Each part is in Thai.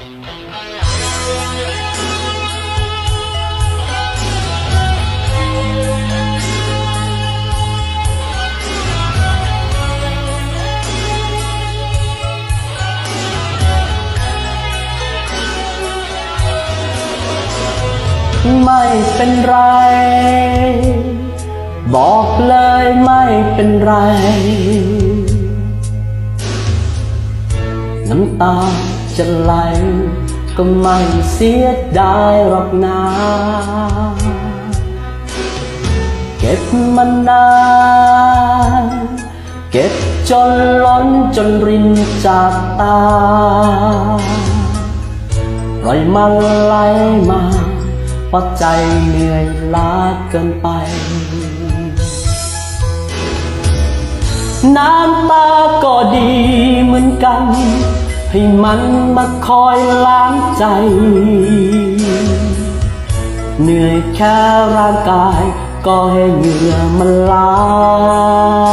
ไม่เป็นไร บอกเลยไม่เป็นไร น้ำตา จะไหลก็ไม่เสียดายหรอกนาเก็บมันนานเก็บจนล้นจนรินจากตาปล่อยมันไหลมาเพราะใจเหนื่อยล้าเกินไป น้ำตาก็ดีเหมือนกัน ให้มันมาคอยล้างใจ เหนื่อยแค่ร่างกาย ก็ให้เหงื่อมันล้าง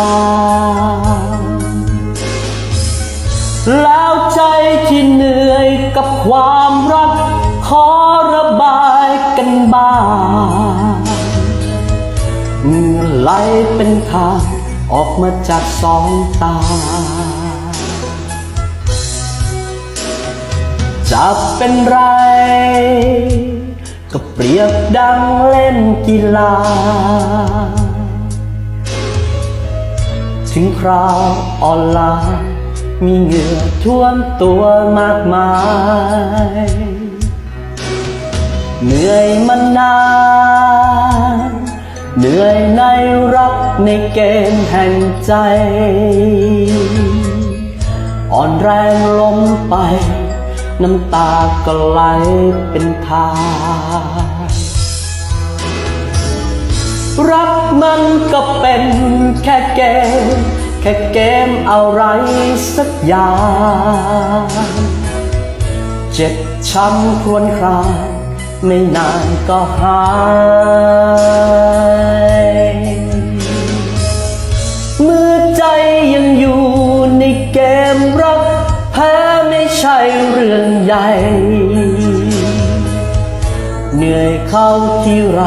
แล้วใจที่เหนื่อยกับความรัก ขอระบายกันบ้างเหงื่อไหลเป็นทางออกมาจากสองตา จะเป็นไร ก็เปรียบดังเล่นกีฬา ถึงคราวออนไลน์มีเหงื่อท่วมตัวมากมาย เหนื่อยมานาน เหนื่อยในรักในเกมแห่งใจ อ่อนแรงล้มไป น้ำตาก็ไหลเป็นทางรักมันก็เป็นแค่เกม แค่เกมอะไรสักอย่าง เจ็บช้ำควญครางไม่นานก็หายเมื่อใจ เข้าที่ไร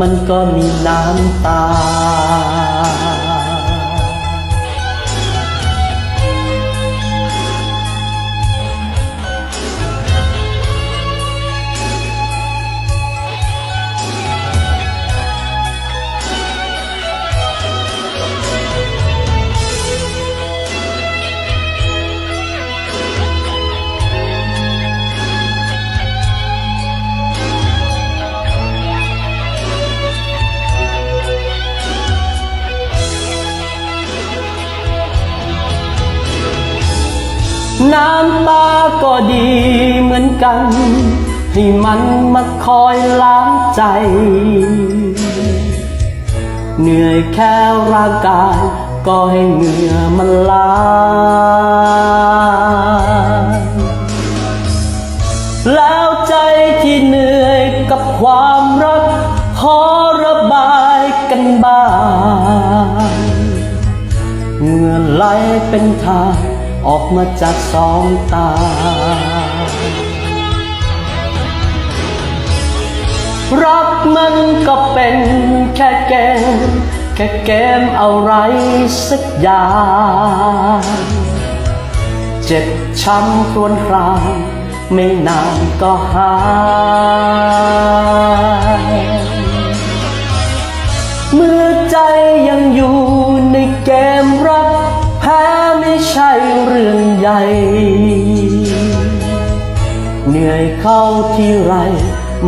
มันก็มีน้ำตา น้ำตาก็ดีเหมือนกัน ให้มันมาคอยล้างใจ เหนื่อยแค่ร่างกาย ก็ให้เหงื่อมันล้างแล้วใจที่เหนื่อยกับความรัก ขอระบายกันบ้างเหงื่อไหลเป็นทาง ออกมาจากสองตา รักมันก็เป็นแค่เกม แค่เกมอะไรสักอย่าง เจ็บช้ำครวญครางไม่นานก็หายเมื่อใจ นื่อยเข้าที่ไร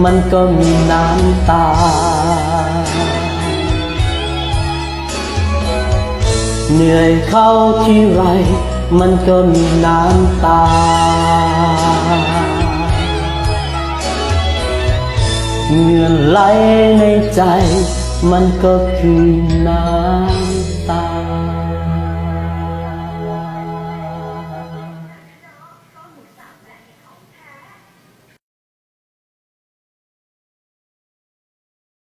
มันก็มีน้ำตา เหนื่อยเข้าที่ไร มันก็มีน้ำตา เหงื่อไหลในใจ มันก็คือน้ำตา